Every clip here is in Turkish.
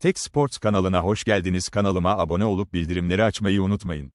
Tek Sports kanalına hoş geldiniz. Kanalıma abone olup bildirimleri açmayı unutmayın.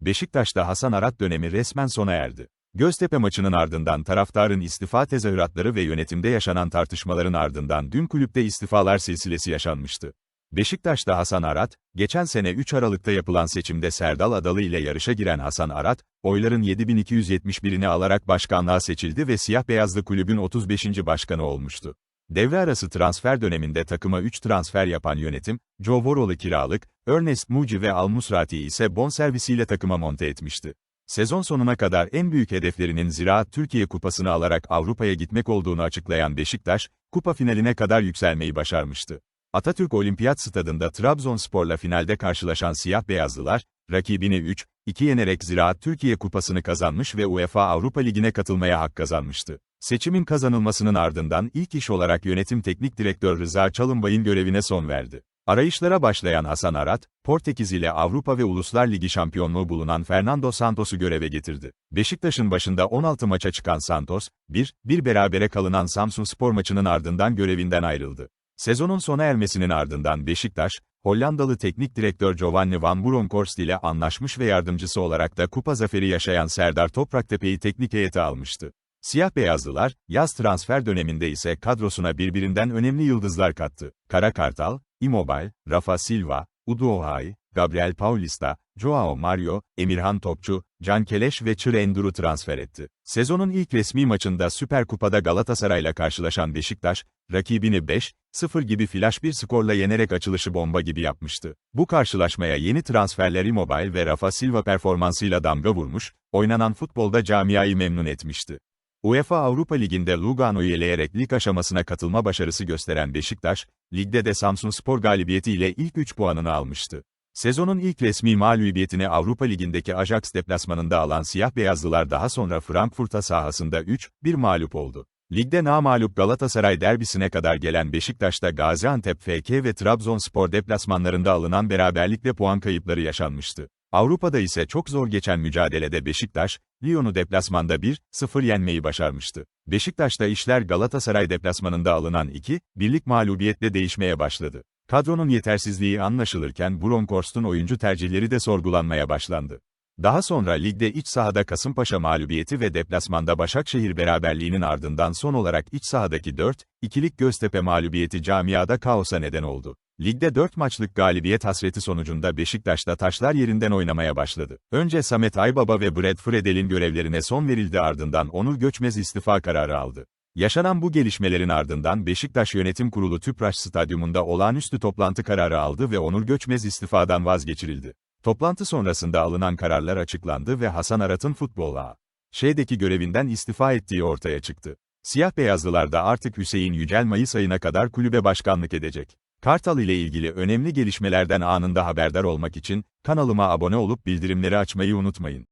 Beşiktaş'ta Hasan Arat dönemi resmen sona erdi. Göztepe maçının ardından taraftarın istifa tezahüratları ve yönetimde yaşanan tartışmaların ardından dün kulüpte istifalar silsilesi yaşanmıştı. Beşiktaş'ta Hasan Arat, geçen sene 3 Aralık'ta yapılan seçimde Serdal Adalı ile yarışa giren Hasan Arat, oyların 7271'ini alarak başkanlığa seçildi ve siyah-beyazlı kulübün 35. başkanı olmuştu. Devre arası transfer döneminde takıma 3 transfer yapan yönetim, Joe Worrell'ı kiralık, Ernest Muci ve Al Musrati ise bonservisiyle takıma monte etmişti. Sezon sonuna kadar en büyük hedeflerinin Ziraat Türkiye Kupası'nı alarak Avrupa'ya gitmek olduğunu açıklayan Beşiktaş, kupa finaline kadar yükselmeyi başarmıştı. Atatürk Olimpiyat Stadında Trabzonspor'la finalde karşılaşan siyah beyazlılar, rakibini 3-2 yenerek Ziraat Türkiye Kupası'nı kazanmış ve UEFA Avrupa Ligi'ne katılmaya hak kazanmıştı. Seçimin kazanılmasının ardından ilk iş olarak yönetim teknik direktör Rıza Çalınbay'ın görevine son verdi. Arayışlara başlayan Hasan Arat, Portekiz ile Avrupa ve Uluslar Ligi şampiyonluğu bulunan Fernando Santos'u göreve getirdi. Beşiktaş'ın başında 16 maça çıkan Santos, 1-1 berabere kalınan Samsun Spor maçının ardından görevinden ayrıldı. Sezonun sona ermesinin ardından Beşiktaş, Hollandalı teknik direktör Giovanni van Bronckhorst ile anlaşmış ve yardımcısı olarak da kupa zaferi yaşayan Serdar Topraktepe'yi teknik heyete almıştı. Siyah beyazlılar, yaz transfer döneminde ise kadrosuna birbirinden önemli yıldızlar kattı. Kara Kartal, Immobile, Rafa Silva, Udohai, Gabriel Paulista, Joao Mario, Emirhan Topçu, Can Keleş ve Çır transfer etti. Sezonun ilk resmi maçında Süper Kupa'da Galatasaray'la karşılaşan Beşiktaş, rakibini 5-0 gibi flash bir skorla yenerek açılışı bomba gibi yapmıştı. Bu karşılaşmaya yeni transferler Immobile ve Rafa Silva performansıyla damga vurmuş, oynanan futbolda camiayı memnun etmişti. UEFA Avrupa Ligi'nde Lugano'yu eleyerek lig aşamasına katılma başarısı gösteren Beşiktaş, ligde de Samsun Spor galibiyetiyle ilk 3 puanını almıştı. Sezonun ilk resmi mağlubiyetini Avrupa Ligi'ndeki Ajax deplasmanında alan siyah beyazlılar daha sonra Frankfurt'a sahasında 3-1 mağlup oldu. Ligde namağlup Galatasaray derbisine kadar gelen Beşiktaş'ta Gaziantep FK ve Trabzonspor deplasmanlarında alınan beraberlikle puan kayıpları yaşanmıştı. Avrupa'da ise çok zor geçen mücadelede Beşiktaş, Lyon'u deplasmanda 1-0 yenmeyi başarmıştı. Beşiktaş'ta işler Galatasaray deplasmanında alınan 2, birlik mağlubiyetle değişmeye başladı. Kadronun yetersizliği anlaşılırken Bronkhorst'un oyuncu tercihleri de sorgulanmaya başlandı. Daha sonra ligde iç sahada Kasımpaşa mağlubiyeti ve deplasmanda Başakşehir beraberliğinin ardından son olarak iç sahadaki 4-2'lik Göztepe mağlubiyeti camiada kaosa neden oldu. Ligde 4 maçlık galibiyet hasreti sonucunda Beşiktaş'ta taşlar yerinden oynamaya başladı. Önce Samet Aybaba ve Brad Fredel'in görevlerine son verildi ardından Onur Göçmez istifa kararı aldı. Yaşanan bu gelişmelerin ardından Beşiktaş Yönetim Kurulu Tüpraş Stadyumunda olağanüstü toplantı kararı aldı ve Onur Göçmez istifadan vazgeçirildi. Toplantı sonrasında alınan kararlar açıklandı ve Hasan Arat'ın futbola şeydeki görevinden istifa ettiği ortaya çıktı. Siyah beyazlılar da artık Hüseyin Yücel Mayıs ayına kadar kulübe başkanlık edecek. Kartal ile ilgili önemli gelişmelerden anında haberdar olmak için kanalıma abone olup bildirimleri açmayı unutmayın.